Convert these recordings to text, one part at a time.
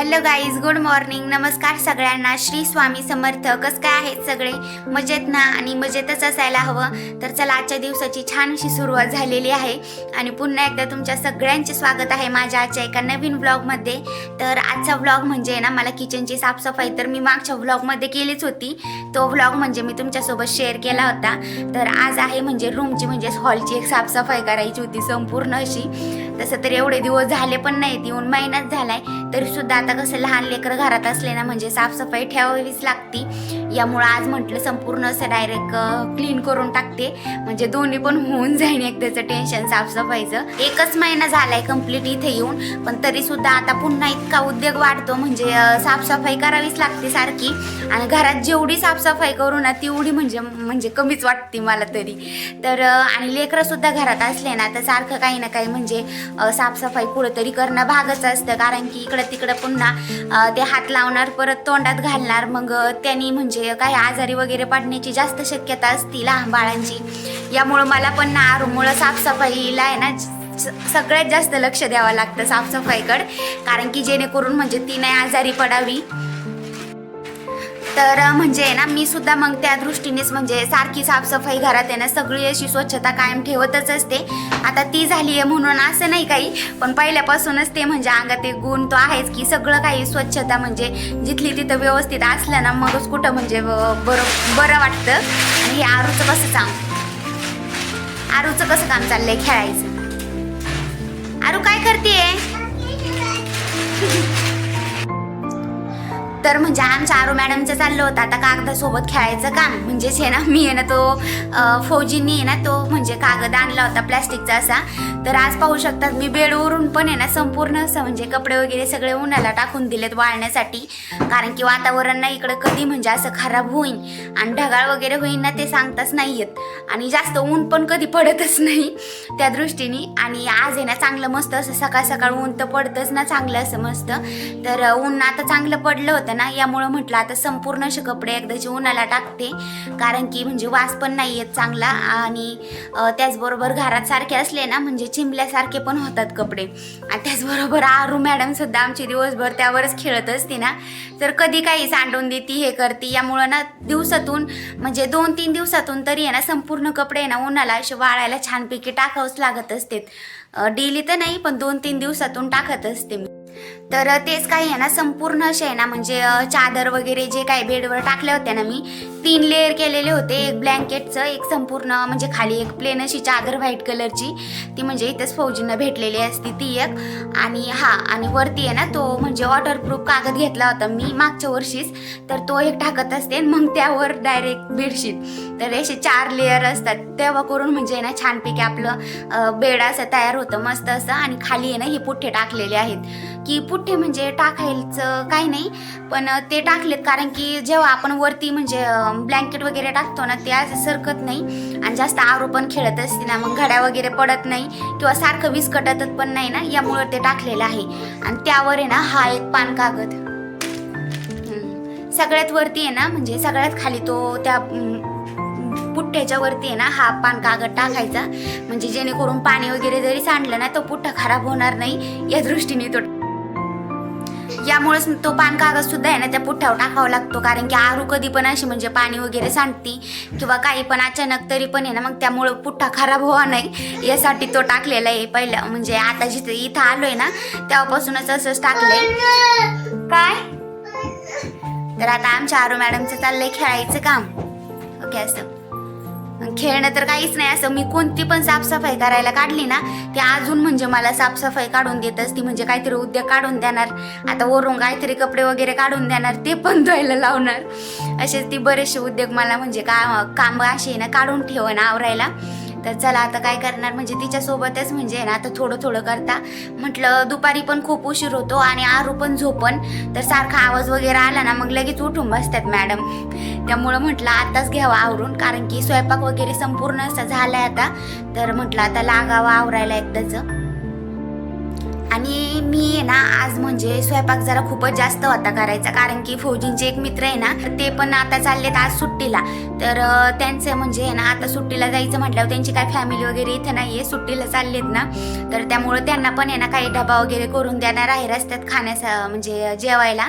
Hello guys good morning. नमस्कार सगळ्यांना. श्री स्वामी समर्थ. कसं काय आहेत सगळे? मजेत ना? आणि मजेतच असायला हवं. तर चला आजच्या दिवसाची छान अशी सुरुवात झालेली आहे. आणि पुन्हा एकदा तुमच्या सगळ्यांचे स्वागत आहे माझ्या आजच्या एका नवीन ब्लॉगमध्ये तर आजचा ब्लॉग म्हणजे ना मला किचनची साफसफाई तर मी मागच्या व्लॉगमध्ये केलीच होती. तो व्लॉग म्हणजे मी तुमच्यासोबत शेअर केला होता. तर आज आहे म्हणजे रूमची म्हणजेच हॉलची एक साफसफाई करायची होती संपूर्ण अशी. तसं तर एवढे दिवस झाले पण नाहीत. येऊन महिनाच झालाय. तरी सुद्धा आता कसं लहान लेकरं घरात असले ना म्हणजे साफसफाई ठेवावीच लागती. यामुळं आज म्हटलं संपूर्ण असं डायरेक्ट क्लीन करून टाकते. म्हणजे दोन्ही पण होऊन जाईन एकदाचं टेन्शन साफसफाईचं. एकच महिना झालाय कंप्लीट इथे येऊन पण तरी सुद्धा आता पुन्हा इतका उद्योग वाढतो म्हणजे साफसफाई करावीच लागते सारखी. आणि घरात जेवढी साफसफाई करू ना तेवढी म्हणजे म्हणजे कमीच वाटते मला तरी. तर आणि लेकरं सुद्धा घरात असले ना तर सारखं काही ना काही म्हणजे साफसफाई पुढं कुठंतरी करणं भागच असतं. कारण की इकडं तिकडं पण पुन्हा ते हात लावणार परत तोंडात घालणार मग त्यांनी म्हणजे काही आजारी वगैरे पडण्याची जास्त शक्यता असती लहान बाळांची. यामुळं मला पण ना आरूमुळं साफसफाईला आहे ना स- सगळ्यात जास्त लक्ष द्यावं लागतं साफसफाईकडे. कारण की जेणेकरून म्हणजे ती नाही आजारी पडावी. तर म्हणजे ना मी सुद्धा मग त्या दृष्टीनेच म्हणजे सारखी साफसफाई घरात आहे ना सगळी अशी स्वच्छता कायम ठेवतच असते. आता ती झाली आहे म्हणून असं नाही काही पण पहिल्यापासूनच ते म्हणजे अंगात एक गुण तो आहेच की सगळं काही स्वच्छता म्हणजे जिथली तिथं व्यवस्थित असलं ना मगच कुठं म्हणजे बरं बरं वाटतं. आणि हे आरूचं कसं काम आरूचं कसं काम चाललंय खेळायचं? आरू काय करते तर म्हणजे आमच्या आरो मॅडमचं चाललं होतं. आता कागदासोबत खेळायचं काम. म्हणजेच आहे ना मी आहे ना तो फौजींनी आहे ना तो म्हणजे कागद आणला होता प्लॅस्टिकचा असा. तर आज पाहू शकतात मी बेडवरून पण आहे ना संपूर्ण असं म्हणजे कपडे वगैरे सगळे उन्हाला टाकून दिलेत वाळण्यासाठी. कारण की वातावरण ना इकडं कधी म्हणजे असं खराब होईन आणि ढगाळ वगैरे होईन ना ते सांगताच नाही आहेत आणि जास्त ऊन पण कधी पडतच नाही त्या दृष्टीने. आणि आज आहे ना चांगलं मस्त असं सकाळ सकाळ ऊन तर पडतंच ना चांगलं असं मस्त. तर ऊन आता चांगलं पडलं होतं ना यामुळं म्हटलं आता संपूर्ण असे कपडे एकदाचे उन्हाला टाकते. कारण की म्हणजे वास पण नाही येत चांगला आणि त्याचबरोबर घरात सारखे असले ना म्हणजे चिमल्यासारखे पण होतात कपडे. आणि त्याचबरोबर आरू मॅडम सुद्धा आमची दिवसभर त्यावरच खेळत असते ना. तर कधी काही सांडून देती हे करते यामुळं ना दिवसातून म्हणजे दोन तीन दिवसातून तरी आहे ना संपूर्ण कपडे आहे ना उन्हाला असे वाळायला छानपैकी टाकावंच लागत असते डेली तर नाही पण दोन तीन दिवसातून टाकत असते मी. तर तेच काही आहे ना संपूर्ण असे आहे ना म्हणजे चादर वगैरे जे काही बेडवर टाकले होते ना मी तीन लेअर केलेले होते एक ब्लँकेटचं एक संपूर्ण म्हणजे खाली एक प्लेन अशी चादर व्हाईट कलरची. ती म्हणजे इथंच फौजींना भेटलेली असती ती एक. आणि हा आणि वरती आहे ना तो म्हणजे वॉटरप्रूफ कागद घेतला होता मी मागच्या वर्षीच. तर तो एक टाकत असते मग त्यावर डायरेक्ट बेडशीट तर असे चार लेअर असतात. तेव्हा करून म्हणजे आहे ना छानपैकी आपलं बेड असं तयार होतं मस्त असं. आणि खाली आहे ना हे पुठ्ठे टाकलेले आहेत. की पुठ्ठे म्हणजे टाकायचं काही नाही. पण ते टाकलेत कारण की जेव्हा आपण वरती म्हणजे ब्लँकेट वगैरे टाकतो ना ते असे सरकत नाही. आणि जास्त आरो पण खेळत असते ना मग घड्या वगैरे पडत नाही किंवा सारखं विस्कटतच पण नाही ना यामुळं ते टाकलेलं आहे. आणि त्यावर आहे ना हा एक पान कागद. सगळ्यात वरती आहे ना म्हणजे सगळ्यात खाली तो त्या पुठ्ठ्याच्या वरती आहे ना हा पान कागद टाकायचा. म्हणजे जेणेकरून पाणी वगैरे जरी सांडलं ना तो पुठ्ठा खराब होणार नाही या दृष्टीने तो यामुळेच तो पान कागद सुद्धा आहे ना त्या पुठ्ठ्यावर टाकावा लागतो. कारण की आरू कधी पण अशी म्हणजे पाणी वगैरे सांडती किंवा काही पण अचानक तरी पण आहे ना मग त्यामुळं पुठ्ठा खराब व्हावा नाही. यासाठी तो टाकलेला आहे पहिलं. म्हणजे आता जिथे इथं आलोय ना तेव्हापासूनच असंच टाकलंय. काय? तर आता आमच्या आरू मॅडमचं चाललंय खेळायचं काम. ओके असं. खेळणं तर काहीच नाही. असं मी कोणती पण साफसफाई करायला काढली ना ते अजून म्हणजे मला साफसफाई काढून देत असती म्हणजे काहीतरी उद्योग काढून देणार. आता वरून काहीतरी कपडे वगैरे काढून देणार ते पण धुवायला लावणार. असेच ती बरेचसे उद्योग मला म्हणजे का काम असे ना काढून ठेवणं आवरायला. तर चला आता काय करणार? म्हणजे तिच्यासोबतच म्हणजे ना आता थोडं थोडं करता. म्हटलं दुपारी पण खूप उशीर होतो आणि आरू पण झोपन. तर सारखा आवाज वगैरे आला ना मग लगेच उठून बसतात मॅडम. त्यामुळं म्हटलं आताच घ्यावं आवरून कारण की स्वयंपाक वगैरे संपूर्ण असं झालाय आता. तर म्हटलं आता लागावं आवरायला एकदाच. आणि मी आहे ना आज म्हणजे स्वयंपाक जरा खूपच जास्त होता करायचा. कारण की फौजींचे एक मित्र आहे ना ते पण आता चाललेत आज सुट्टीला. तर त्यांचं म्हणजे आहे ना आता सुट्टीला जायचं म्हटल्यावर त्यांची काय फॅमिली वगैरे इथं नाही आहे सुट्टीला चाललेत ना. तर त्यामुळं त्यांना पण आहे ना काही डबा वगैरे करून देणार आहे रस्त्यात खाण्यास म्हणजे जेवायला.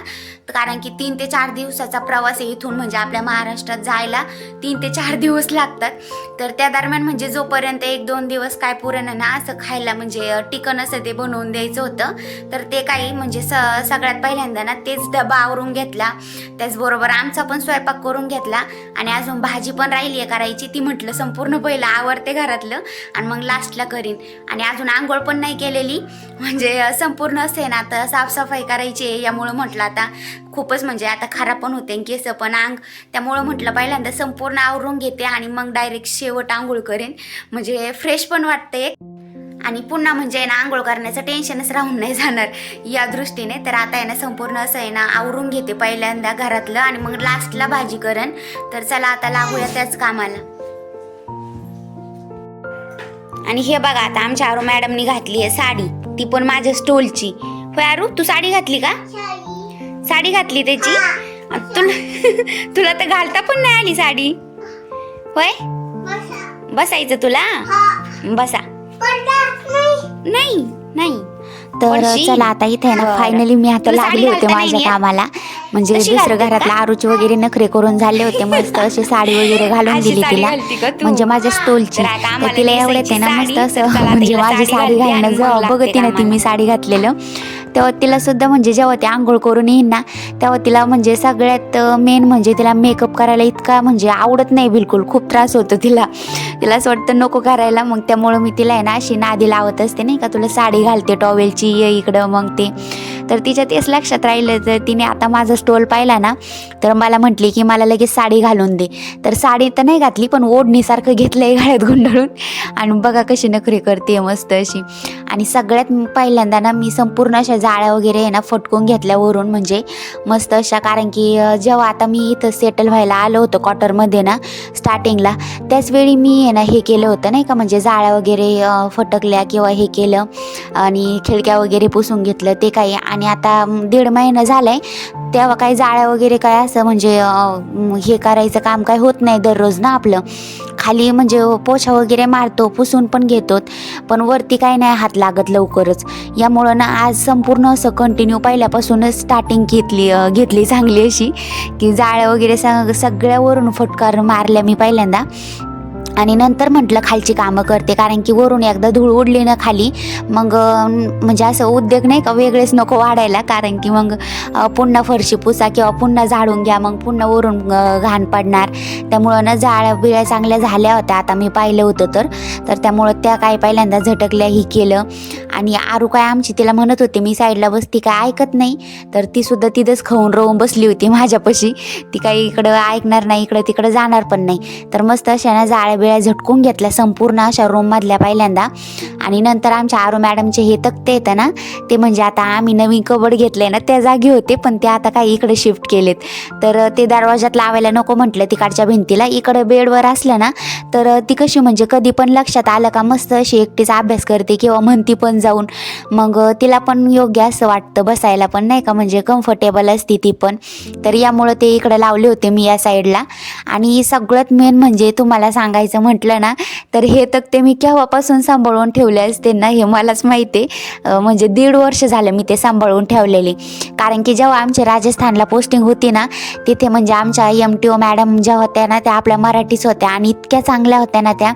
कारण की तीन ते चार दिवसाचा प्रवास आहे इथून म्हणजे आपल्या महाराष्ट्रात जायला तीन ते चार दिवस लागतात. तर त्या दरम्यान म्हणजे जोपर्यंत एक दोन दिवस काय पुरण आहे ना असं खायला म्हणजे टिकन असं ते बनवून द्यायचं. होतं. तर ते काही म्हणजे स सगळ्यात पहिल्यांदा ना तेच डबा आवरून घेतला. त्याचबरोबर आमचा पण स्वयंपाक करून घेतला. आणि अजून भाजी पण राहिली आहे करायची. ती म्हटलं संपूर्ण पहिलं आवडते घरातलं आणि मग लास्टला करीन. आणि अजून आंघोळ पण नाही केलेली. म्हणजे संपूर्ण असे ना आता साफसफाई करायची आहे यामुळं म्हटलं आता खूपच म्हणजे आता खराब पण होते केस पण अंग त्यामुळं म्हटलं पहिल्यांदा संपूर्ण आवरून घेते आणि मग डायरेक्ट शेवट आंघोळ करेन. म्हणजे फ्रेश पण वाटते आणि पुन्हा म्हणजे ना आंघोळ करण्याचं टेन्शनच राहून नाही जाणार. या दृष्टीने तर आता आहे ना संपूर्ण असं आहे ना आवरून घेते पहिल्यांदा घरातलं आणि मग लास्टला भाजी करण. तर चला आता लागूया त्याच कामाला. आणि हे बघा आता आमच्या आरू मॅडमनी घातली आहे साडी. ती पण माझ्या स्टोलची. होय आरू तू साडी घातली का? साडी घातली त्याची? तुला तुला तर घालता पण नाही आली साडी. होय? बसायचं तुला? बसा. नाही नाही तर पडशील. चला आता इथे आहे ना बरं. फायनली मी आता तुला साडी लागले होते घालता नाही माझ्या? कामाला म्हणजे कशी दुसरं घालतात घरातला? आरूचे वगैरे नखरे करून झाले होते मस्त अशी साडी वगैरे घालून अशी दिली साडी तिला घालती का तू? म्हणजे माझ्या स्टोलची तर आता तर आम्हाला तिला एवढ्यात आहे ना मस्त साडी, असं चला आता म्हणजे हिला माझी साडी साडी घालते आणि घालणं मग जेव्हा लागते बघते ना ती कामाला. मी साडी घातलेलं तेव्हा तिला सुद्धा म्हणजे जेव्हा ती आंघोळ करून येईन ना तेव्हा तिला म्हणजे सगळ्यात मेन म्हणजे तिला मेकअप करायला इतका म्हणजे आवडत नाही बिलकुल. खूप त्रास होतो तिला. तिला असं वाटतं नको करायला. मग त्यामुळं मी तिला आहे ना अशी नादी लावत असते नाही का तुला साडी घालते टॉवेलची ये इकडं. मग ते तर तिच्या तेच लक्षात राहिलं तर तिने आता माझा स्टोल पाहिला ना तर मला म्हटली की मला लगेच साडी घालून दे. तर साडी तर नाही घातली पण ओढणीसारखं घेतलं आहे गळ्यात गुंडाळून. आणि बघा कशी नखरी करते मस्त अशी. आणि सगळ्यात पहिल्यांदा ना मी संपूर्ण अशा जाळ्या वगैरे आहे ना फटकून घेतल्या वरून म्हणजे मस्त अशा. कारण की जेव्हा आता मी इथं सेटल व्हायला आलो होतं क्वार्टरमध्ये ना स्टार्टिंगला त्याच वेळी मी आहे ना हे केलं होतं नाही का म्हणजे जाळ्या वगैरे फटकल्या किंवा हे केलं. आणि खिडक्या वगैरे पुसून घेतलं ते काही. आणि आणि आता दीड महिना झालाय तेव्हा काही जाळ्या वगैरे काय असं म्हणजे हे करायचं काम काय होत नाही दररोज ना आपलं. खाली म्हणजे पोछा वगैरे मारतो पुसून पण घेतो पण वरती काय नाही हात लागत लवकरच. यामुळं ना आज संपूर्ण असं कंटिन्यू पहिल्यापासूनच स्टार्टिंग घेतली घेतली चांगली अशी की जाळ्या वगैरे सग सगळ्यावरून फटकार मारल्या मी पहिल्यांदा. आणि नंतर म्हटलं खालची कामं करते. कारण की वरून एकदा धूळ उडली ना खाली मग म्हणजे असं उद्योग नाही का वेगळेच नको वाढायला. कारण की मग पुन्हा फरशी पुसा किंवा पुन्हा झाडून घ्या मग पुन्हा वरून घाण पडणार. त्यामुळं ना जाळ्या बिळ्या चांगल्या झाल्या होत्या. आता मी पाहिलं होतं तर तर त्यामुळं त्या काही पहिल्यांदा झटकल्या ही केलं. आणि आरू काय आमची तिला म्हणत होते मी साईडला बसती काय ऐकत नाही. तर ती सुद्धा तिथंच खाऊन राहून बसली होती माझ्यापाशी. ती काही इकडं ऐकणार नाही इकडं तिकडं जाणार पण नाही. तर मस्त अशा ना जाळ्या बिळ्या झटकून घेतल्या संपूर्ण अशा रूममधल्या पहिल्यांदा. आणि नंतर आमच्या आरू मॅडमचे हे तक्ते येतं ना ते म्हणजे आता आम्ही नवीन कबड घेतले ना त्या जागी होते पण ते आता काही इकडे शिफ्ट केलेत. तर ते दरवाज्यात लावायला नको म्हटलं तिकडच्या भिंतीला. इकडे बेडवर असलं ना तर ती कशी म्हणजे कधी पण लक्षात आलं का मस्त अशी एकटीच अभ्यास करते किंवा म्हणती पण जाऊन. मग तिला पण योग्य असं वाटतं बसायला पण नाही का? म्हणजे कम्फर्टेबल असते ती पण. तर यामुळं ते इकडे लावले होते मी या साईडला आणि सगळ्यात मेन म्हणजे तुम्हाला सांगायचं म्हटलं ना तर हे तर ते मी केव्हापासून सांभाळून ठेवले असते ना हे मलाच माहिती आहे. म्हणजे दीड वर्ष झालं मी ते सांभाळून ठेवलेले. कारण की जेव्हा आमच्या राजस्थानला पोस्टिंग होती ना तिथे म्हणजे आमच्या एम टी ओ मॅडम ज्या होत्या ना त्या आपल्या मराठीच होत्या आणि इतक्या चांगल्या होत्या ना त्या.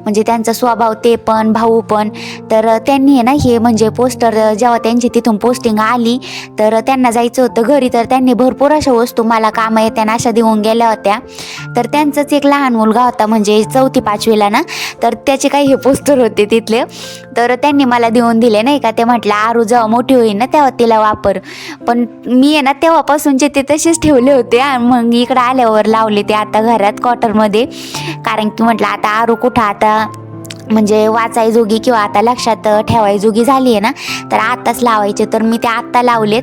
म्हणजे त्यांचा स्वभाव ते पण भाऊ पण. तर त्यांनी आहे ना हे म्हणजे पोस्टर जेव्हा त्यांची तिथून पोस्टिंग आली तर त्यांना जायचं होतं घरी तर त्यांनी भरपूर अशा वस्तू मला कामं येत्या अशा देऊन गेल्या होत्या. तर त्यांचाच एक लहान मुलगा होता म्हणजे चौथी पाचवीला ना तर त्याचे काही हे पोस्टर होते तिथले. तर त्यांनी मला देऊन दिले नाही का ते म्हटलं आरू जेव्हा मोठी होईल ना तेव्हा तिला वापर. पण मी आहे ना तेव्हापासूनचे ते तसेच ठेवले होते आणि मग इकडं आल्यावर लावले ते आता घरात क्वार्टरमध्ये कारण की म्हटलं आता आरू कुठं आता म्हणजे वाचायजोगी किंवा आता लक्षात ठेवायजोगी झाली आहे ना तर आत्ताच लावायचे. तर मी ते आत्ता लावलेत.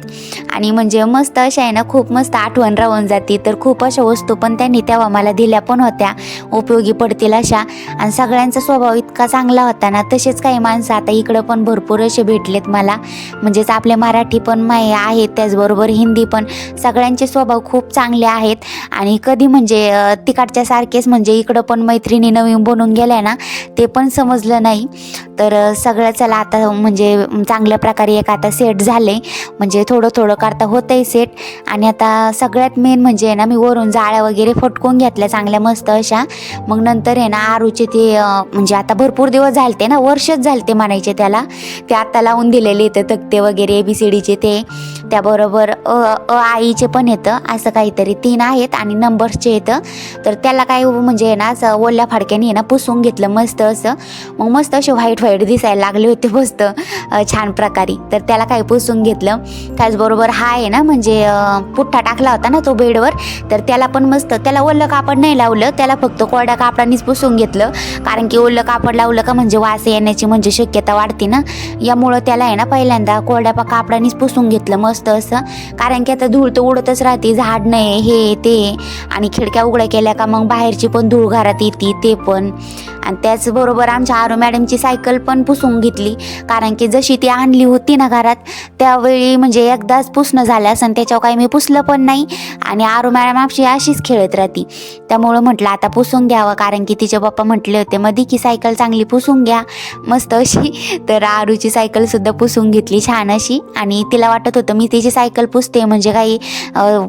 आणि म्हणजे मस्त अशा आहे ना खूप मस्त आठवण राहून जाते. तर खूप अशा वस्तू पण त्यांनी तेव्हा मला दिल्या पण होत्या. उपयोगी पडतील अशा. आणि सगळ्यांचा स्वभाव इतका चांगला होता ना तसेच काही माणसं आता इकडं पण भरपूर असे भेटलेत मला. म्हणजेच आपले मराठी पण माय आहेत त्याचबरोबर हिंदी पण. सगळ्यांचे स्वभाव खूप चांगले आहेत. आणि कधी म्हणजे तिकडच्यासारखेच तिकडच्या सारखेच म्हणजे इकडं पण मैत्रिणी नवीन बनून गेल्या ना ते पण समजलं नाही. तर सगळं चला आता म्हणजे चांगल्या प्रकारे एक आता सेट झाले. म्हणजे थोडं थोडं करता होतंय सेट आणि आता सगळ्यात मेन म्हणजे आहे ना मी वरून जाळ्या वगैरे फटकून घेतल्या चांगल्या मस्त अशा. मग नंतर आहे ना आरूचे ते म्हणजे आता भरपूर दिवस झालते ना वर्षच झालते म्हणायचे त्याला. ते आता लावून दिलेले येतं तक्ते वगैरे ए बी सी डीचे ते. त्याबरोबर अ अ आईचे पण येतं असं काहीतरी तीन आहेत आणि नंबर्सचे येतं तर त्याला काय म्हणजे आहे ना असं ओल्या फाडक्याने आहे ना पुसून घेतलं मस्त असं. मग मस्त असे व्हाईट व्हाईट दिसायला लागले होते मस्त छान प्रकारे. तर त्याला काय पुसून घेतलं. त्याचबरोबर हा आहे ना म्हणजे पुठ्ठा टाकला होता ना तो बेडवर. तर त्याला पण मस्त त्याला ओलं कापड नाही लावलं. त्याला फक्त कोरड्या कापडानेच पुसून घेतलं. कारण की ओलं कापड लावलं का म्हणजे वास येण्याची म्हणजे शक्यता वाढते ना. यामुळं त्याला आहे ना पहिल्यांदा कोरड्या कापडानीच कापडानेच पुसून घेतलं मस्त असं. कारण की आता धूळ तर उडतच राहते. झाड नाही हे ते. आणि खिडक्या उघड्या केल्या का मग बाहेरची पण धूळ घरात येते ते पण. आणि त्याचबरोबर आमच्या आरो मॅडमची सायकल पण पुसून घेतली. कारण की जशी ती आणली होती ना घरात त्यावेळी म्हणजे एकदाच पुसणं झालं असं त्याच्यावर काही मी पुसलं पण नाही. आणि आरो मॅडम आपशी अशीच खेळत राहती. त्यामुळं म्हटलं आता पुसून घ्यावं. कारण की तिचे पप्पा म्हटले होते मध्ये की सायकल चांगली पुसून घ्या. मस्त अशी. तर आरूची सायकलसुद्धा पुसून घेतली छान अशी. आणि तिला वाटत होतं मी तिची सायकल पुसते म्हणजे काही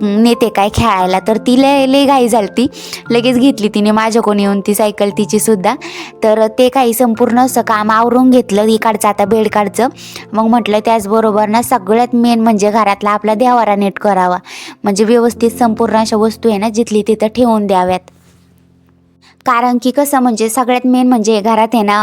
नेते काय खेळायला. तर ती लय लय घाई झाली लगेच घेतली तिने माझ्याकडून येऊन ती सायकल तिची सुद्धा. तर ते काही संपूर्ण असं काम आवरून घेतलं इकडचं आता बेडकाडचं. मग म्हटलं त्याचबरोबर ना सगळ्यात मेन म्हणजे घरातला आपला देवारा नीट करावा. म्हणजे व्यवस्थित संपूर्ण अशा वस्तू आहे ना जिथली तिथं ठेवून द्याव्यात. कारण की कसं म्हणजे सगळ्यात मेन म्हणजे घरात आहे ना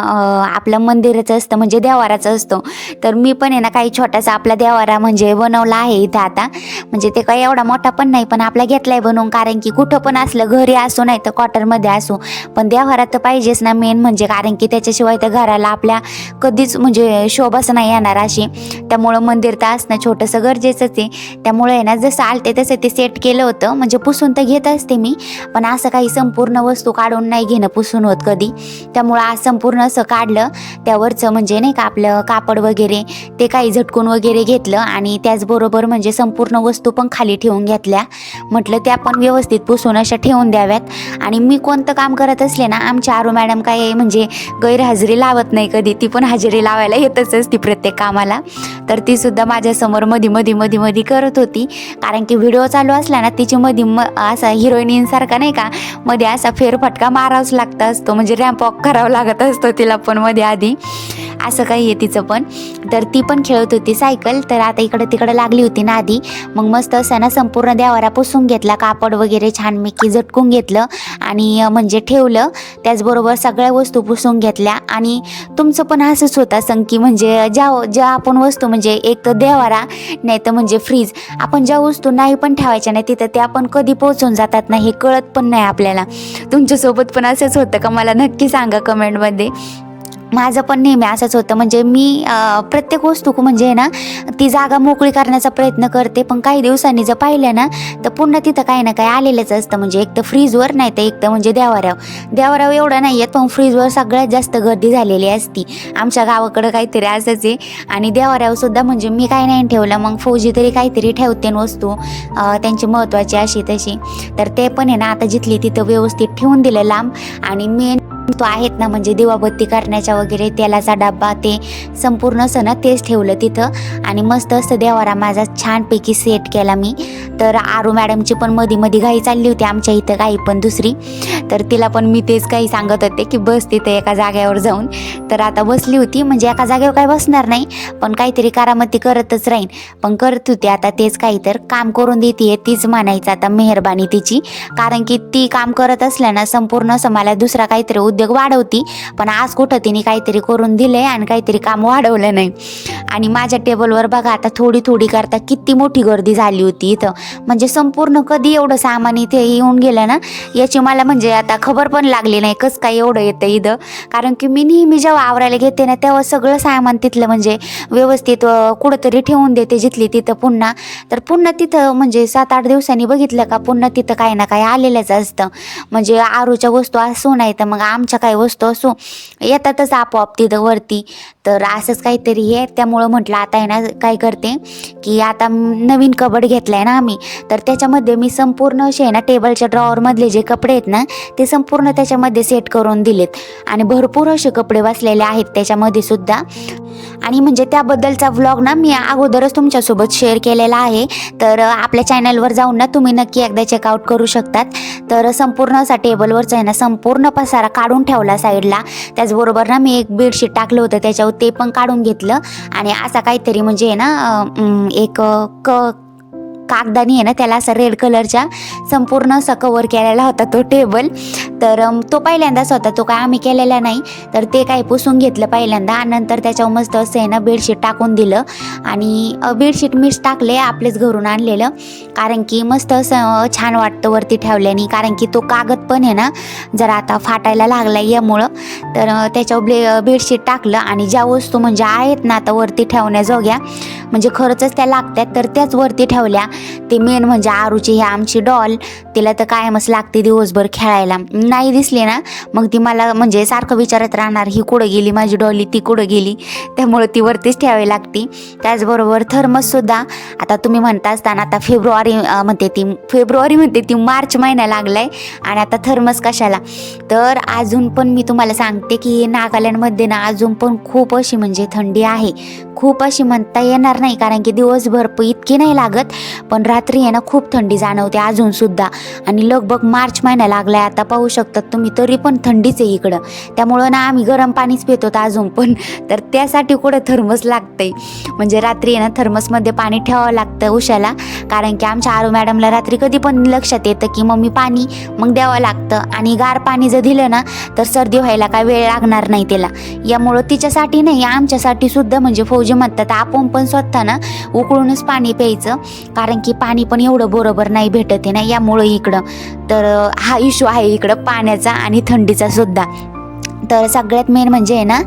आपलं मंदिराचं असतं म्हणजे देवाराचं असतं. तर मी पण आहे ना काही छोटासा आपला देवारा म्हणजे बनवला आहे इथं आता. म्हणजे ते काही एवढा मोठा पण नाही पण आपला घेतलाय बनवून. कारण की कुठं पण असलं घरी असो नाही तर क्वार्टरमध्ये असो. पण देवारात तर पाहिजेच ना मेन म्हणजे. कारण की त्याच्याशिवाय तर घराला आपल्या कधीच म्हणजे शोभाच नाही येणार अशी. त्यामुळं मंदिर तर असणं छोटंसं गरजेचंच आहे. त्यामुळे आहे ना जसं आलते तसं ते सेट केलं होतं. म्हणजे पुसून तर घेत असते मी. पण असं काही संपूर्ण वस्तू काढून नाही घेणं पुसून होत कधी. त्यामुळं आज संपूर्ण असं काढलं. त्यावरचं म्हणजे नाही का आपलं कापड वगैरे ते काही झटकून वगैरे घेतलं आणि त्याचबरोबर म्हणजे संपूर्ण वस्तू पण खाली ठेवून घेतल्या. म्हटलं त्या पण व्यवस्थित पुसून अशा ठेवून द्याव्यात. आणि मी कोणतं काम करत असले ना आमच्या आरू मॅडम काय म्हणजे गैरहजेरी लावत नाही कधी. ती पण हजेरी लावायला येतच असती प्रत्येक कामाला. तर ती सुद्धा माझ्यासमोर मधी मधी मधी मधी करत होती. कारण की व्हिडिओ चालू असला ना तिची मधी म असा हिरोईनीसारखा नाही का मध्ये असा फेरफटका मारावंच लागत असतो. म्हणजे रॅम्प वॉक करावं लागत असतो तिला पण मध्ये आधी. असं काही आहे तिचं पण. तर ती पण खेळत होती सायकल तर आता इकडं तिकडं लागली होती ना आधी मग मस्त असं ना संपूर्ण देवारा पुसून घेतला. कापड वगैरे छान मेकी झटकून घेतलं. आणि म्हणजे ठेवलं. त्याचबरोबर सगळ्या वस्तू पुसून घेतल्या. आणि तुमचं पण असंच होतं असं की म्हणजे ज्या ज्या आपण वस्तू म्हणजे एक तर देवारा नाही तर म्हणजे फ्रीज आपण ज्या वस्तू नाही पण ठेवायच्या नाही तिथं त्या पण कधी पोहोचून जातात ना हे कळत पण नाही आपल्याला. तुमच्यासोबत पण असंच होतं का? मला नक्की सांगा कमेंटमध्ये माझं पण नेहमी असंच होतं. म्हणजे मी प्रत्येक वस्तू म्हणजे ना ती जागा मोकळी करण्याचा प्रयत्न करते. पण काही दिवसांनी जर पाहिलं ना तर पुन्हा तिथं काही ना काही आलेलंच असतं. म्हणजे एक तर फ्रीजवर नाही तर एक तर म्हणजे देवाऱ्यावर. देवाऱ्यावर एवढं नाही येत पण फ्रीजवर सगळ्यात जास्त गर्दी झालेली असती. आमच्या गावाकडं काहीतरी असंच आहे. आणि देवाऱ्यावरसुद्धा म्हणजे मी काही नाही ठेवलं. मग फौजी तरी काहीतरी ठेवते न वस्तू. त्यांची महत्त्वाची अशी तशी. तर ते पण आहे ना आता जिथली तिथं व्यवस्थित ठेवून दिलं लांब. आणि मेन तो आहेत ना म्हणजे दिवाबत्ती करण्याच्या वगैरे तेलाचा डब्बा ते संपूर्ण असं ना तेच ठेवलं तिथं. आणि मस्त असं देवारा माझा छानपैकी सेट केला मी. तर आरू मॅडमची पण मधी मधी घाई चालली होती आमच्या इथं काही पण दुसरी. तर तिला पण मी तेच काही सांगत होते की बस तिथं एका जाग्यावर जाऊन. तर आता बसली होती म्हणजे एका जागेवर काय बसणार नाही पण काहीतरी करामती करतच राहीन. पण करत होती आता तेच काही तर काम करून देते तीच म्हणायचं आता मेहरबानी तिची. कारण की ती काम करत असल्यानं संपूर्ण असं मला दुसरा काहीतरी उद्योग वाढवती पण आज कुठं तिने काहीतरी करून दिले आणि काहीतरी काम वाढवलं नाही. आणि माझ्या टेबलवर बघा आता थोडी थोडी करता किती मोठी गर्दी झाली होती इथं. म्हणजे संपूर्ण कधी एवढं सामान इथे येऊन गेलं ना याची मला म्हणजे आता खबर पण लागली नाही कसं काय एवढं येतं इथं. कारण की मी नेहमी जेव्हा आवरायला घेते ना तेव्हा सगळं सामान तिथलं म्हणजे व्यवस्थित कुठंतरी ठेवून देते जिथली तिथं पुन्हा. तर पुन्हा तिथं म्हणजे सात आठ दिवसांनी बघितलं का पुन्हा तिथं काही ना काही आलेलंच असतं. म्हणजे आरूच्या वस्तू असू नाही तर मग आमच्या काही वस्तू असू येतातच आपोआप तिथं वरती. तर असंच काहीतरी हे त्यामुळं म्हटलं आता आहे ना काय करते की आता नवीन कबड आहे ना आम्ही तर त्याच्यामध्ये मी संपूर्ण असे आहे ना टेबलच्या ड्रॉवरमधले जे कपडे आहेत ना ते संपूर्ण त्याच्यामध्ये सेट करून दिलेत. आणि भरपूर असे कपडे बसलेले आहेत त्याच्यामध्ये सुद्धा. आणि म्हणजे त्याबद्दलचा व्लॉग ना मी अगोदरच तुमच्यासोबत शेअर केलेला आहे. तर आपल्या चॅनलवर जाऊन ना तुम्ही नक्की एकदा चेकआउट करू शकतात. तर संपूर्ण असा टेबलवरचा आहे ना संपूर्ण पसारा काढून ठेवला साईडला त्याचबरोबर ना मी एक बेडशीट टाकलं होतं त्याच्यावर ते पण काढून घेतलं. आणि असा काहीतरी म्हणजे आहे ना एक क कागदानी आहे ना त्याला असं रेड कलरच्या संपूर्ण असं कवर केलेला होता तो टेबल तर तो पहिल्यांदाच होता तो काय आम्ही केलेला नाही. तर ते काही पुसून घेतलं पहिल्यांदा आणि नंतर त्याच्यावर मस्त असं आहे ना बेडशीट टाकून दिलं. आणि बेडशीट मीच टाकले आपलेच घरून आणलेलं. कारण की मस्त असं छान वाटतं वरती ठेवल्याने. कारण की तो कागद पण आहे ना जरा आता फाटायला लागला यामुळं. तर त्याच्यावर ब्ले बेडशीट टाकलं आणि ज्या वस्तू म्हणजे आहेत ना आता वरती ठेवण्याजोग्या म्हणजे खरंच त्या लागतात तर त्याच वरती ठेवल्या. ते मेन म्हणजे आरूची ही आमची डॉल तिला तर कायमच लागते दिवसभर खेळायला. नाही दिसली ना मग ती मला म्हणजे सारखं विचारत राहणार ही कुठं गेली माझी डॉली ती कुठं गेली? त्यामुळे ती वरतीच ठेवावी लागते. त्याचबरोबर थर्मससुद्धा आता तुम्ही म्हणता असताना आता फेब्रुवारी म्हणते ती फेब्रुवारी म्हणते ती मार्च महिना लागलाय. आणि आता थर्मस कशाला? तर अजून पण मी तुम्हाला सांगते की नागालँडमध्ये ना अजून पण खूप अशी म्हणजे थंडी आहे. खूप अशी म्हणता येणार नाही कारण की दिवसभर इतकी नाही लागत. पण रात्री आहे ना खूप थंडी जाणवते अजून सुद्धा. आणि लगभग मार्च महिना लागला आहे आता पाहू शकतात तुम्ही तरी पण थंडीच आहे इकडं. त्यामुळं ना आम्ही गरम पाणीच पितो अजून पण. तर त्यासाठी कुठं थर्मस लागतंय. म्हणजे रात्री आहे ना थर्मसमध्ये पाणी ठेवावं लागतं उशाला. कारण की आमच्या आरू मॅडमला रात्री कधी पण लक्षात येतं की मम्मी पाणी मग द्यावं लागतं आणि गार पाणी जर दिलं ना तर सर्दी व्हायला काय वेळ लागणार नाही त्याला यामुळं तिच्यासाठी नाही आमच्यासाठी सुद्धा म्हणजे फौजी म्हणतात आपण पण स्वतः ना उकळूनच पाणी प्यायचं. कारण की पाणी पण एवढं बरोबर नाही भेटत आहे ना यामुळं इकडं. तर हा इश्यू आहे इकडं पाण्याचा आणि थंडीचा सुद्धा. तर सगळ्यात मेन म्हणजे आहे ना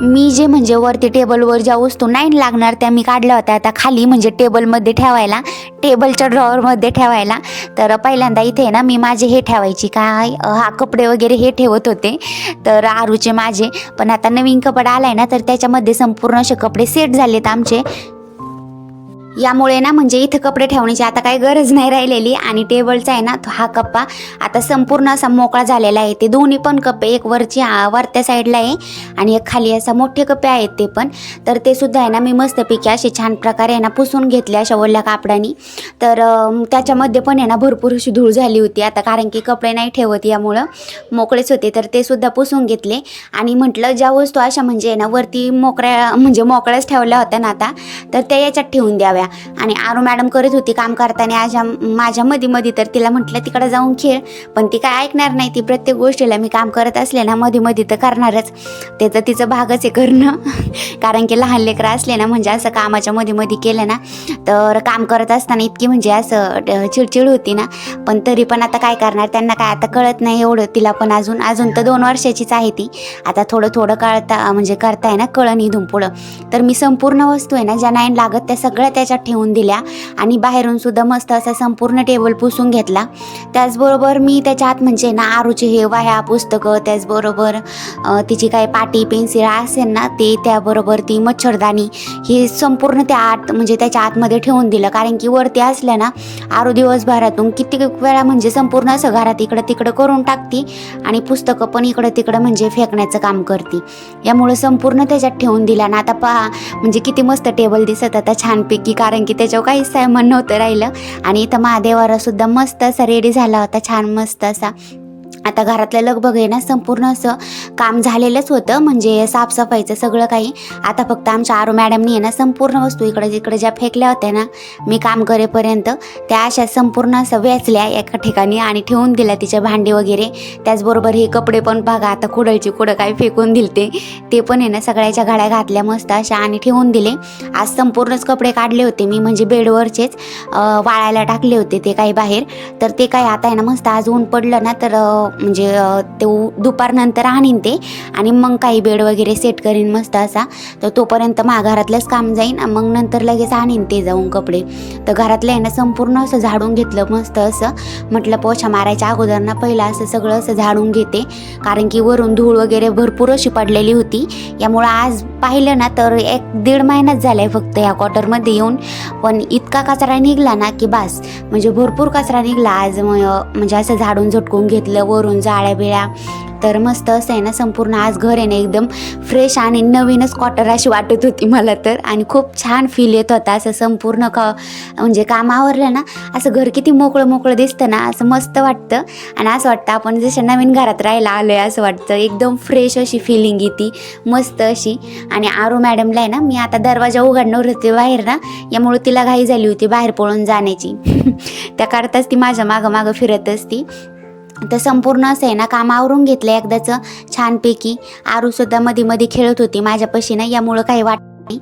मी जे म्हणजे वरती टेबलवर ज्या वस्तू नाही लागणार त्या मी काढल्या होत्या. आता खाली म्हणजे टेबलमध्ये ठेवायला टेबलच्या ड्रॉवरमध्ये ठेवायला. तर पहिल्यांदा इथे ना मी माझे हे ठेवायची काय हा कपडे वगैरे हे ठेवत होते. तर आरूचे माझे. पण आता नवीन कपडा आलाय ना तर त्याच्यामध्ये संपूर्ण असे कपडे सेट झालेत आमचे. यामुळे ना म्हणजे इथं कपडे ठेवण्याची आता काही गरज नाही राहिलेली आणि टेबलचा आहे ना तो हा कप्पा आता संपूर्ण असा मोकळा झालेला आहे. ते दोन्ही पण कप्पे एक वरची वरत्या साईडला आहे आणि एक खाली असा मोठे कप्पे आहेत ते पण. तर ते सुद्धा आहे ना मी मस्तपैकी असे छान प्रकारे आहे ना पुसून घेतले अशा ओल्या कापडानी. तर त्याच्यामध्ये पण आहे ना भरपूर अशी धूळ झाली होती. आता कारण की कपडे नाही ठेवत यामुळं मोकळेच होते. तर ते सुद्धा पुसून घेतले आणि म्हटलं ज्या वस्तू अशा म्हणजे आहे ना वरती मोकळ्या म्हणजे मोकळ्याच ठेवल्या होत्या ना आता तर त्या याच्यात ठेवून द्याव्या. आणि आरू मॅडम करत होती काम करताना. आजा माझ्या मध्ये मध्ये तर तिला म्हटलं तिकडे जाऊन खेळ. पण ती काय ऐकणार नाही. ती प्रत्येक गोष्टीला मी काम करत असले ना मध्ये मध्ये तर करणारच. ते तर तिचं भागच आहे करणं. कारण की लहान लेकरं असले ना म्हणजे असं कामाच्या मध्ये मध्ये केलं ना तर काम करत असताना इतकी म्हणजे असं चिडचिड होती ना. पण तरी पण आता काय करणार? त्यांना काय आता कळत नाही एवढं. तिला पण अजून अजून तर दोन वर्षाचीच आहे ती. आता थोडं थोडं कळता म्हणजे करताय ना कळण इथून पुढं. तर मी संपूर्ण वस्तू आहे ना ज्या नाही लागत त्या सगळ्या त्याच्या त्याच्यात ठेवून दिल्या आणि बाहेरून सुद्धा मस्त असा संपूर्ण टेबल पुसून घेतला. त्याचबरोबर मी त्याच्या आत म्हणजे ना आरूचे हे वह्या पुस्तकं त्याचबरोबर तिची काही पाटी पेन्सिल असेल ना ते त्याबरोबर ती मच्छरदाणी हे संपूर्ण त्या आत म्हणजे त्याच्या आतमध्ये ठेवून दिलं. कारण की वरती असल्या ना आरू दिवसभरातून किती वेळा म्हणजे संपूर्ण असं घरात इकडं तिकडं करून टाकती आणि पुस्तकं पण इकडं तिकडं म्हणजे फेकण्याचं काम करते. यामुळे संपूर्ण त्याच्यात ठेवून दिला ना आता पहा म्हणजे किती मस्त टेबल दिसत. आता छानपैकी कारण की त्याच्यावर काहीच सामान नव्हतं राहिलं. आणि इथं महादेवाला सुद्धा मस्त असा रेडी झाला होता छान मस्त असा. आता घरातलं लगबग आहे ना संपूर्ण असं काम झालेलंच होतं. म्हणजे साफसफाईचं सगळं काही. आता फक्त आमच्या आरू मॅडमनी आहे ना संपूर्ण वस्तू इकडे जिकडे ज्या फेकल्या होत्या ना मी काम करेपर्यंत त्या अशा संपूर्ण असं वेचल्या एका ठिकाणी आणि ठेवून दिल्या तिच्या भांडे वगैरे. त्याचबरोबर हे कपडे पण बघा आता कुडळची कुडं काही फेकून दिलते. ते पण आहे ना सगळ्याच्या गाड्या घातल्या मस्त अशा आणि ठेवून दिले. आज संपूर्णच कपडे काढले होते मी म्हणजे बेडवरचेच वाळायला टाकले होते ते काही बाहेर. तर ते काय आता आहे ना मस्त आज ऊन पडलं ना तर म्हणजे ते दुपारनंतर आणीन ते आणि मग काही बेड वगैरे सेट करीन मस्त असा. तर तोपर्यंत मा घरातलंच काम जाईन आणि मग नंतर लगेच आणीन ते जाऊन कपडे. तर घरातलं आहे ना संपूर्ण असं झाडून घेतलं मस्त असं. म्हटलं पोछा मारायच्या अगोदर ना पहिलं असं सगळं असं झाडून घेते. कारण की वरून धूळ वगैरे भरपूर अशी पडलेली होती. यामुळं आज पाहिलं ना तर एक दीड महिनाच झाला आहे फक्त या क्वार्टरमध्ये येऊन. पण इतका कचरा निघला ना की बास. म्हणजे भरपूर कचरा निघला. आज म्हणजे असं झाडून झटकून घेतलं वरून जाळ्या बिळ्या. तर मस्त असं आहे ना संपूर्ण आज घर आहे ना एकदम फ्रेश आणि नवीनच क्वार्टर अशी वाटत होती मला तर. आणि खूप छान फील येत होता असं संपूर्ण क म्हणजे काम आवरलं ना असं घर किती मोकळं मोकळं दिसतं ना असं मस्त वाटतं. आणि असं वाटतं आपण जसं नवीन घरात राहायला आलो आहे असं वाटतं. एकदम फ्रेश अशी फिलिंग येते मस्त अशी. आणि आरो मॅडमला आहे ना मी आता दरवाजा उघडणार होते बाहेर ना यामुळे तिला घाई झाली होती बाहेर पळून जाण्याची. त्याकरताच ती माझ्या मागं मागं फिरत असती. तर संपूर्ण असं आहे ना काम आवरून घेतलं एकदाचं छानपैकी. आरूसुद्धा मध्ये मध्ये खेळत होती माझ्यापाशी ना यामुळं काही वाट नाही.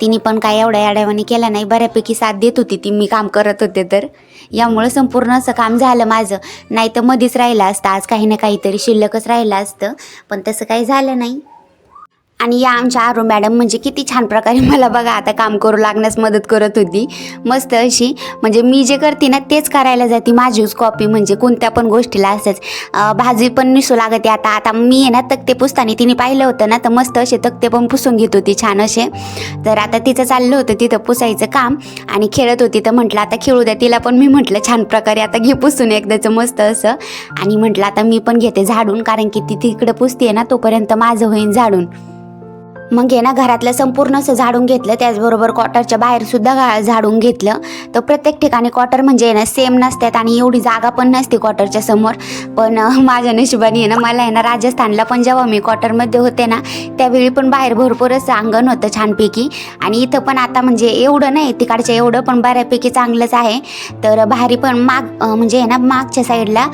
तिने पण काय एवढ्या याड्यावानी केला नाही. बऱ्यापैकी साथ देत होती ती. मी काम करत होते तर. यामुळं संपूर्ण असं काम झालं माझं. नाही तर मध्येच राहिलं असतं. आज काही ना काहीतरी शिल्लकच राहिलं असतं. पण तसं काही झालं नाही. आणि या आमच्या आरो मॅडम म्हणजे किती छान प्रकारे मला बघा आता काम करू लागण्यास मदत करत होती. मस्त अशी म्हणजे मी जे करते ना तेच करायला जाते. माझीच कॉपी म्हणजे कोणत्या पण गोष्टीला असंच. भाजी पण निसू लागते आता. आता मी आहे ना तक्ते पुसताना तिने पाहिलं होतं ना तर मस्त असे तक्ते पण पुसून घेत होती छान असे. तर आता तिचं चाललं होतं तिथं पुसायचं काम आणि खेळत होती. तर म्हटलं आता खेळू द्या. तिला पण मी म्हटलं छान प्रकारे आता घे पुसून एकदाचं मस्त असं. आणि म्हटलं आता मी पण घेते झाडून कारण की ती तिकडं पुसते ना तोपर्यंत माझं होईन झाडून. मग हे ना घरातलं संपूर्ण असं झाडून घेतलं त्याचबरोबर क्वार्टरच्या बाहेर सुद्धा गा- झाडून घेतलं. तर प्रत्येक ठिकाणी क्वार्टर म्हणजे आहे ना सेम नसतात आणि एवढी जागा पण नसते क्वार्टरच्या समोर. पण माझ्या नशिबाने ना मला आहे ना राजस्थानला पण जेव्हा मी क्वार्टरमध्ये होते ना त्यावेळी पण बाहेर भरपूर असं अंगण होतं छानपैकी. आणि इथं पण आता म्हणजे एवढं नाही तिकडच्या एवढं पण बऱ्यापैकी चांगलंच आहे. तर बाहेरी पण माग म्हणजे आहे ना मागच्या साईडला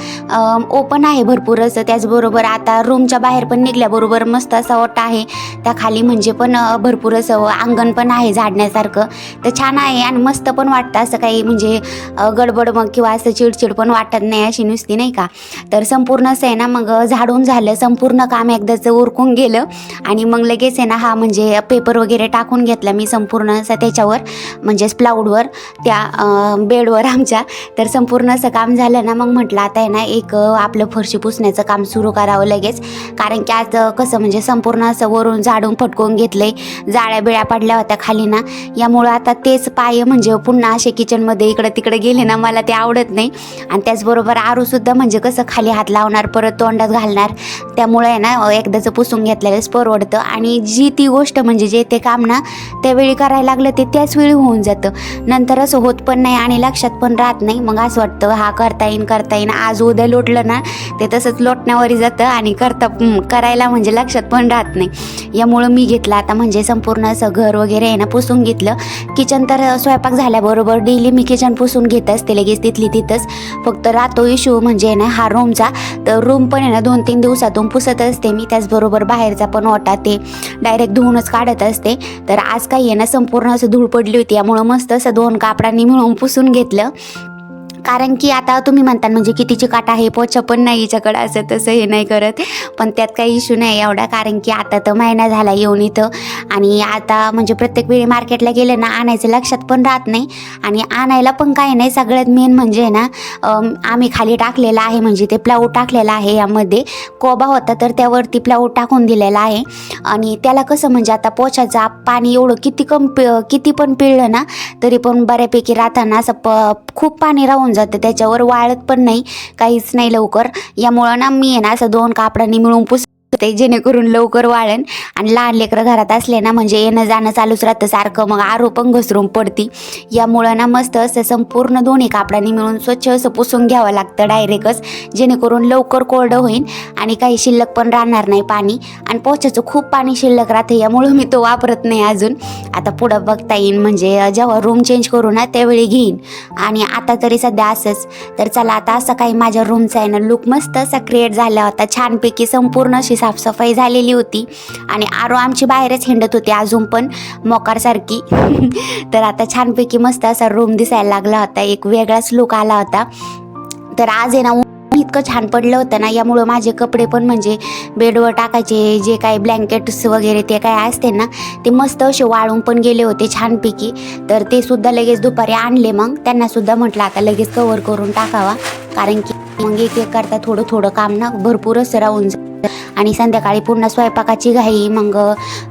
ओपन आहे भरपूर असं. त्याचबरोबर आता रूमच्या बाहेर पण निघल्याबरोबर मस्त असा ओटा आहे. त्या खाली म्हणजे पण भरपूर असं अंगण पण आहे झाडण्यासारखं. तर छान आहे आणि मस्त पण वाटतं असं काही म्हणजे गडबड मग किंवा असं चिडचिड पण वाटत नाही अशी नुसती नाही का? तर संपूर्ण असं आहे ना मग झाडून झालं संपूर्ण काम एकदाचं उरकून गेलं. आणि मग लगेच आहे ना हा म्हणजे पेपर वगैरे टाकून घेतला मी संपूर्ण असं त्याच्यावर म्हणजेच प्लाऊडवर त्या बेडवर आमच्या. तर संपूर्ण असं काम झालं ना मग म्हटलं आता आहे ना एक आपलं फरशी पुसण्याचं काम सुरू करावं लगेच. कारण की आज कसं म्हणजे संपूर्ण असं वरून झाडून फटकून घेतले. जाळ्या बिळ्या पडल्या होत्या खाली ना यामुळं आता तेच पाय म्हणजे पुन्हा असे किचनमध्ये इकडं तिकडे गेले ना मला ते आवडत नाही. आणि त्याचबरोबर आरूसुद्धा म्हणजे कसं खाली हात लावणार परत तोंडात घालणार त्यामुळे आहे ना एकदाचं पुसून घेतलेलंच परवडतं. आणि जी ती गोष्ट म्हणजे जे ते काम ना त्यावेळी करायला लागलं ते त्याच वेळी होऊन जातं. नंतर असं होत पण नाही आणि लक्षात पण राहत नाही. मग असं वाटतं हा करता येईन करता येईन. आज उद्या लोटलं ना ते तसंच लोटण्यावरही जातं आणि करता करायला म्हणजे लक्षात पण राहत नाही. यामुळं मी घेतलं. आता म्हणजे संपूर्ण असं घर वगैरे आहे ना पुसून घेतलं. किचन तर स्वयंपाक झाल्याबरोबर डेली मी किचन पुसून घेत असते लगेच तिथली तिथंच. फक्त राहतो इशू म्हणजे आहे ना हा रूमचा तर रूम पण आहे ना दोन तीन दिवसातून पुसत असते मी. त्याचबरोबर बाहेरचा पण ओटा ते डायरेक्ट धुवूनच काढत असते. तर आज काही आहे ना संपूर्ण असं धूळ पडली होती. यामुळं मस्त असं दोन कापडांनी मिळून पुसून घेतलं. कारण की आता तुम्ही म्हणता म्हणजे कितीची काटा आहे पोचा पण नाही हिच्याकडं असं तसं हे नाही करत. पण त्यात काही इश्यू नाही एवढा कारण की आता तर महिना झाला येऊन इथं. आणि आता म्हणजे प्रत्येक वेळी मार्केटला गेलं ना आणायचं लक्षात पण राहत नाही. आणि आणायला पण काही नाही सगळ्यात मेन म्हणजे ना आम्ही खाली टाकलेला आहे म्हणजे ते प्लाऊ टाकलेला आहे यामध्ये. कोबा होता तर त्यावरती प्लाऊ टाकून दिलेला आहे. आणि त्याला कसं म्हणजे आता पोछाचा पाणी एवढं किती कम पि किती पण पिळलं ना तरी पण बऱ्यापैकी राहताना असं प खूप पाणी राहून जातं त्याच्यावर वाळत पण नाही. काहीच नाही लवकर. यामुळं ना मी आहे ना असं दोन कापडांनी मिळून पुस ते जेणेकरून लवकर वाळेन आणि लहान लेकरं घरात असले ना म्हणजे येणं जाणं चालूच राहतं सारखं. मग आरो पण घसरून पडती. यामुळं ना मस्त असं संपूर्ण दोन्ही कापडांनी मिळून स्वच्छ असं पुसून घ्यावं लागतं डायरेक्टच. जेणेकरून लवकर कोरडं होईल आणि काही शिल्लक पण राहणार नाही पाणी. आणि पोछाचं खूप पाणी शिल्लक राहतं यामुळं मी तो वापरत नाही अजून. आता पुढं बघता येईन म्हणजे जेव्हा रूम चेंज करू ना त्यावेळी घेईन. आणि आता तरी सध्या असंच. तर चला आता असं काही माझ्या रूमचा आहे ना लुक मस्त असा क्रिएट झाला होता. छानपैकी संपूर्ण अशी साफसफाई झालेली होती. आणि आरो आमची बाहेरच हिंडत होती अजून पण मोकारसारखी. तर आता छानपैकी मस्त असा रूम दिसायला लागला होता. एक वेगळाच लुक आला होता. तर आज आहे ना इतकं छान पडलं होतं ना यामुळं माझे कपडे पण म्हणजे बेडवर टाकायचे जे काही ब्लँकेट्स वगैरे ते काय असते ना ते मस्त असे वाळून पण गेले होते छानपैकी. तर ते सुद्धा लगेच दुपारी आणले मग. त्यांना सुद्धा म्हटलं आता लगेच कवर करून टाकावा. कारण की मग एक एक करता थोडं थोडं काम ना भरपूर असं राहून जातं. आणि संध्याकाळी पुन्हा स्वयंपाकाची घाई मग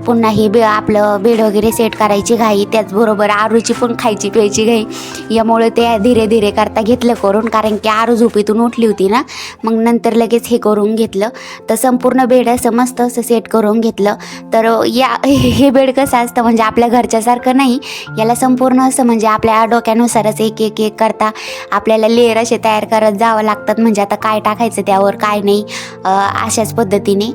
पुन्हा हे बे आपलं बेड वगैरे सेट करायची घाई त्याचबरोबर आरूची पण खायची प्यायची घाई. यामुळे ते धीरे धीरे करता घेतलं करून कारण की आरू झोपेतून उठली होती ना मग नंतर लगेच हे करून घेतलं. तर संपूर्ण बेड असं मस्त असं सेट करून घेतलं. तर या हे बेड कसं असतं म्हणजे आपल्या घरच्यासारखं नाही याला संपूर्ण असं म्हणजे आपल्या डोक्यानुसारच एक एक एक करता आपल्याला लेअर असे तयार करत जावं लागतात. म्हणजे आता काय टाकायचं त्यावर काय नाही अशाच पद्धती അതിനെ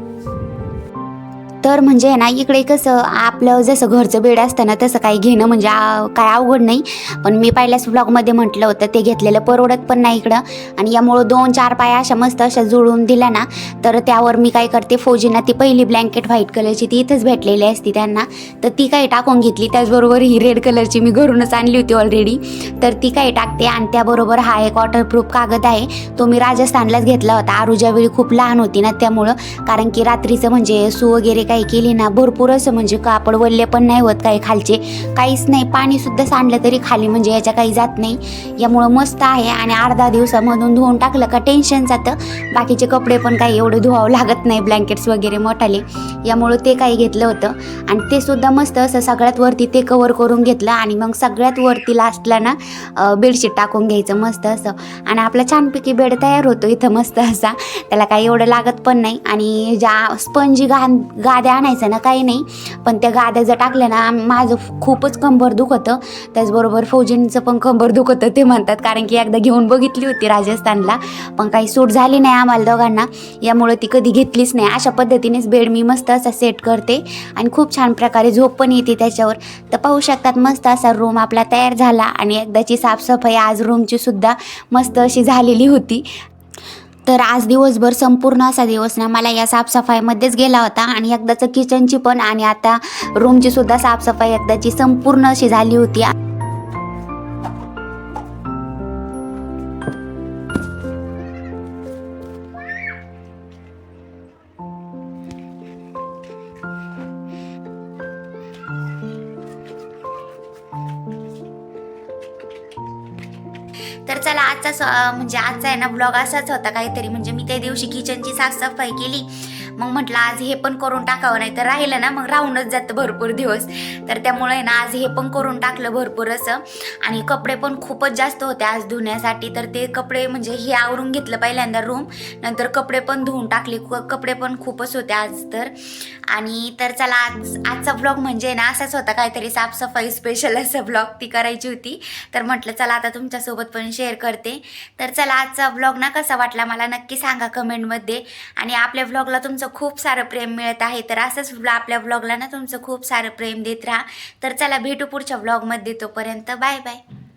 तर म्हणजे ना इकडे कसं आपलं जसं घरचं बेड असतं ना तसं काही घेणं म्हणजे काय अवघड नाही. पण मी पहिल्याच ब्लॉगमध्ये म्हटलं होतं ते घेतलेलं परवडत पण नाही इकडं. आणि यामुळं दोन चार पाया अशा मस्त अशा जुळून दिल्या ना तर त्यावर मी काय करते फौजींना ती पहिली ब्लँकेट व्हाईट कलरची ती इथंच भेटलेली असती त्यांना. तर ती काही टाकून घेतली त्याचबरोबर ही रेड कलरची मी घरूनच आणली होती ऑलरेडी तर ती काही टाकते आणि त्याबरोबर हा एक वॉटरप्रूफ कागद आहे तो मी राजस्थानलाच घेतला होता. आरूच्या वेळी खूप लहान होती ना त्यामुळं कारण की रात्रीचं म्हणजे सू वगैरे काही केली ना भरपूर असं म्हणजे कापड वल्ले पण नाही होत काही खालचे. काहीच नाही पाणी सुद्धा सांडलं तरी खाली म्हणजे याच्या काही जात नाही. यामुळं मस्त आहे आणि अर्धा दिवसामधून धुवून टाकलं का टेन्शन जातं. बाकीचे कपडे पण काही एवढे धुवावं लागत नाही ब्लँकेट्स वगैरे मोठाले. यामुळं ते काही घेतलं होतं. आणि ते सुद्धा मस्त असं सगळ्यात वरती ते कवर करून घेतलं आणि मग सगळ्यात वरती लास्टला ना बेडशीट टाकून घ्यायचं मस्त असं. आणि आपला छानपैकी बेड तयार होतो इथं मस्त असा. त्याला काही एवढं लागत पण नाही. आणि ज्या स्पंजी गा गाद्या आणायचं ना काही नाही. पण त्या गाद्या जर टाकल्या ना माझं खूपच कंबर दुखतं. त्याचबरोबर फौजींचं पण कंबर दुखतं ते म्हणतात. कारण की एकदा घेऊन बघितली होती राजस्थानला पण काही सूट झाली नाही आम्हाला दोघांना. यामुळे ती कधी घेतलीच नाही. अशा पद्धतीनेच बेड मी मस्त असा सेट करते. आणि खूप छान प्रकारे झोप पण येते त्याच्यावर. तर पाहू शकतात मस्त असा रूम आपला तयार झाला. आणि एकदाची साफसफाई आज रूमची सुद्धा मस्त अशी झालेली होती. तर आज दिवसभर संपूर्ण असा दिवस ना मला या साफसफाईमध्येच गेला होता आणि एकदाचं किचनची पण आणि आता रूमची सुद्धा साफसफाई एकदाची संपूर्ण अशी झाली होती. तर चला आजचा स- म्हणजे आजचा आहे ना ब्लॉग असाच होता काहीतरी. म्हणजे मी त्या दिवशी किचनची साफसफाई केली. मग म्हटलं आज हे पण करून टाकावं नाही तर राहिलं ना मग राहूनच जातं भरपूर दिवस. तर त्यामुळे ना आज हे पण करून टाकलं भरपूर असं. आणि कपडे पण खूपच जास्त होते आज धुण्यासाठी तर ते कपडे म्हणजे हे आवरून घेतलं पहिल्यांदा रूम नंतर कपडे पण धुवून टाकले क- कपडे पण खूपच होते आज तर. आणि तर चला आज आजचा ब्लॉग म्हणजे ना असाच होता काहीतरी साफसफाई स्पेशल असं ब्लॉग ती करायची होती. तर म्हटलं चला आता तुमच्यासोबत पण शेअर करते. तर चला आजचा ब्लॉग ना कसा वाटला मला नक्की सांगा कमेंटमध्ये आणि आपल्या ब्लॉगला तुमचं खूप सारं प्रेम मिळत आहे तर असंच आपल्या ब्लॉगला ना तुमचं खूप सारं प्रेम देत राहा. तर चला भेटू पुढच्या ब्लॉगमध्ये तोपर्यंत. Bye bye.